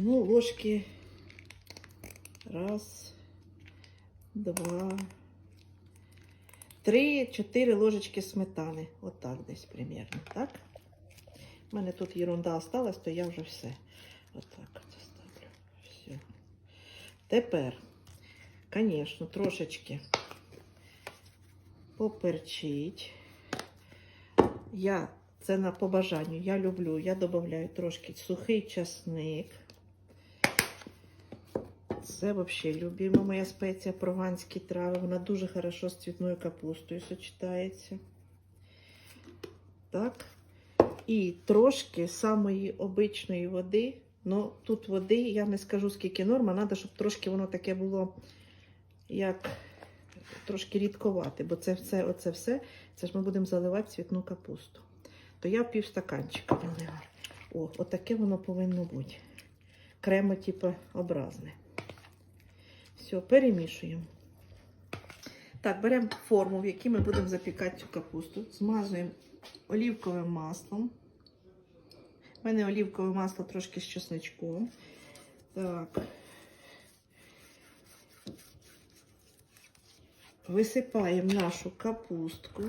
Ну, ложки. Раз, два, три, чотири ложечки сметани. Отак десь примерно, так? У мене тут ерунда осталась, то я вже все. Отак от ставлю. Все. Тепер, звісно, трошечки поперчить. Я це на по бажанню. Я люблю, я додаю трошки сухий часник. Це взагалі любима моя спеція прованські трави. Вона дуже хорошо з цвітною капустою сочетається. Так. І трошки самої обичної води. Ну, тут води, я не скажу скільки норма, треба, щоб трошки воно таке було як трошки рідковате, бо це все, оце все, це ж ми будемо заливати цвітну капусту. То я пів стаканчика виливаю. О, отаке воно повинно бути. Кремо, типу, образне. Все, перемішуємо. Так, беремо форму, в якій ми будемо запікати цю капусту. Змазуємо олівковим маслом. У мене олівкове масло трошки з чесничком. Так. Висипаємо нашу капустку,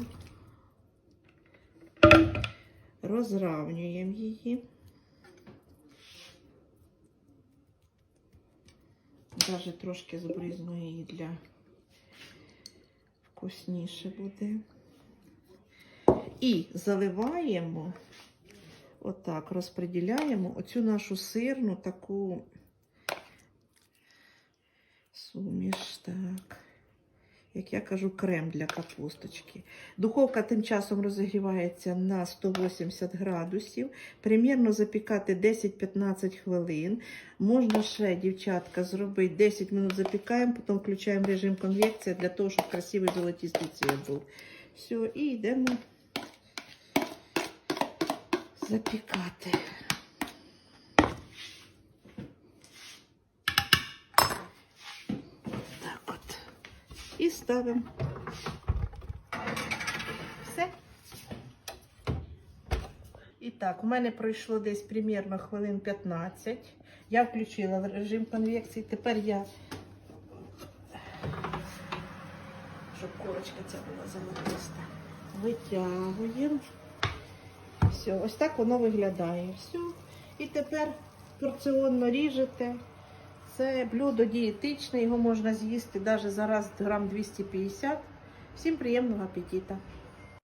розравнюємо її. Даже трошки збризну її для вкусніше буде. І заливаємо, отак, розподіляємо оцю нашу сирну таку суміш, так. Як я кажу, крем для капусточки. Духовка тим часом розігрівається на 180 градусів. Примірно запікати 10-15 хвилин. Можна ще, дівчатка, зробити 10 минут запікаємо, потім включаємо режим конвекції для того, щоб красивий золотистий цвіт був. Все, і йдемо запікати. Так от. І ставимо. Все. І так, у мене пройшло десь примірно хвилин 15. Я включила режим конвекції. Тепер я, щоб корочка ця була золотиста, витягуємо. Все, ось так воно виглядає. Все. І тепер порціонно ріжете. Це блюдо дієтичне, його можна з'їсти навіть зараз грам 250. Всім приємного апетита!